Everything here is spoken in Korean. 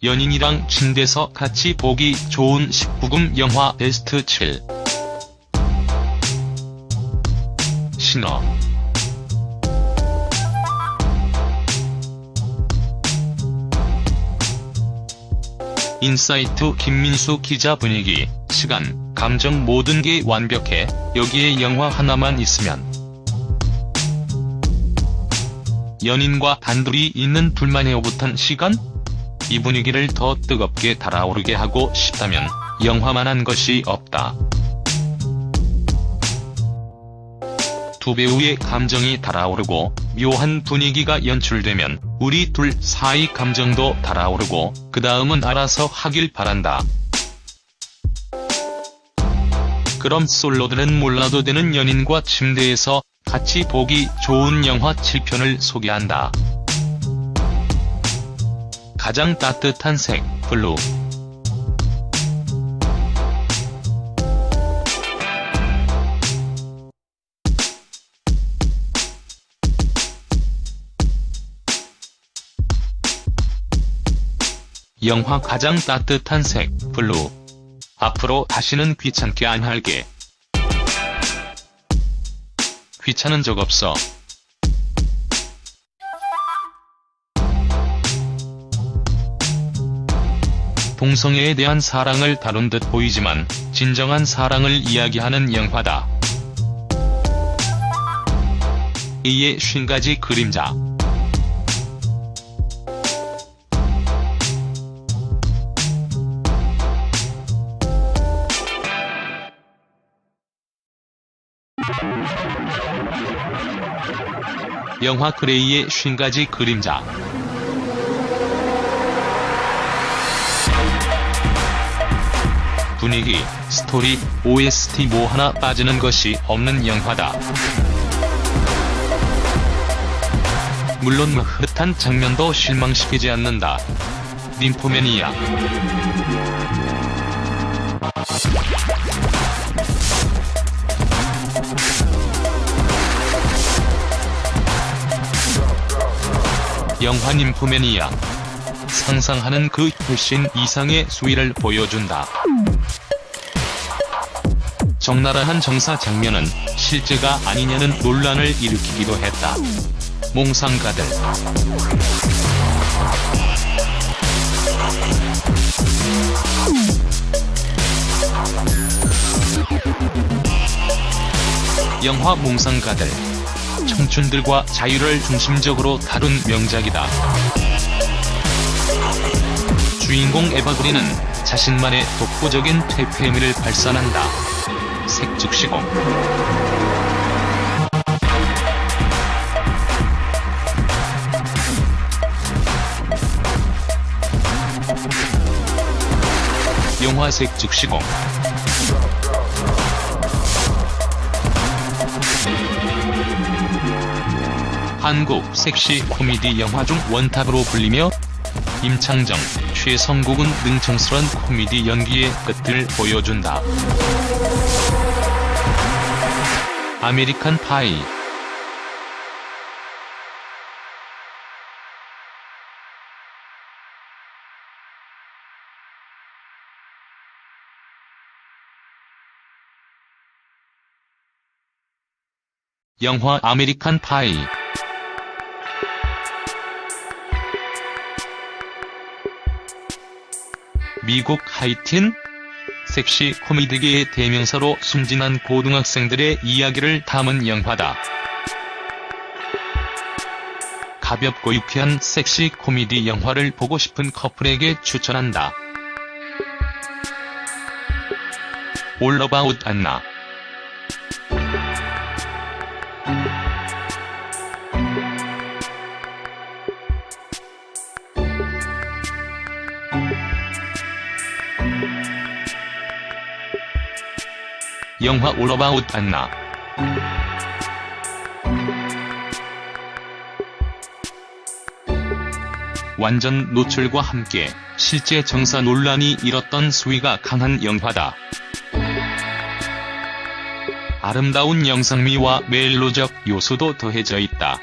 연인이랑 침대에서 같이 보기 좋은 19금 영화 베스트 7 신어 인사이트 김민수 기자 분위기, 시간, 감정 모든 게 완벽해. 여기에 영화 하나만 있으면. 연인과 단둘이 있는 둘만의 오붓한 시간? 이 분위기를 더 뜨겁게 달아오르게 하고 싶다면 영화만한 것이 없다. 두 배우의 감정이 달아오르고 묘한 분위기가 연출되면 우리 둘 사이 감정도 달아오르고 그 다음은 알아서 하길 바란다. 그럼 솔로들은 몰라도 되는 연인과 침대에서 같이 보기 좋은 영화 7편을 소개한다. 가장 따뜻한 색, 블루. 영화 가장 따뜻한 색, 블루. 앞으로 다시는 귀찮게 안 할게. 귀찮은 적 없어. 동성애에 대한 사랑을 다룬 듯 보이지만 진정한 사랑을 이야기하는 영화다. A의 50가지 그림자 영화 그레이의 50가지 그림자 분위기, 스토리, OST 뭐 하나 빠지는 것이 없는 영화다. 물론 뭐 흐릿한 장면도 실망시키지 않는다. 림포맨이야. 영화 님포맨이야. 상상하는 그 훨씬 이상의 수위를 보여준다. 적나라한 정사 장면은 실제가 아니냐는 논란을 일으키기도 했다. 몽상가들 영화 몽상가들 청춘들과 자유를 중심적으로 다룬 명작이다. 주인공 에바그리는 자신만의 독보적인 퇴폐미를 발산한다. 색즉시공 영화 색즉시공 한국 섹시 코미디 영화 중 원탑으로 불리며 임창정, 최성국은 능청스런 코미디 연기의 끝을 보여준다. 아메리칸 파이 영화 아메리칸 파이 미국 하이틴? 섹시 코미디계의 대명사로 순진한 고등학생들의 이야기를 담은 영화다. 가볍고 유쾌한 섹시 코미디 영화를 보고 싶은 커플에게 추천한다. About Anna 영화 All About Anna 완전 노출과 함께 실제 정사 논란이 일었던 수위가 강한 영화다. 아름다운 영상미와 멜로적 요소도 더해져 있다.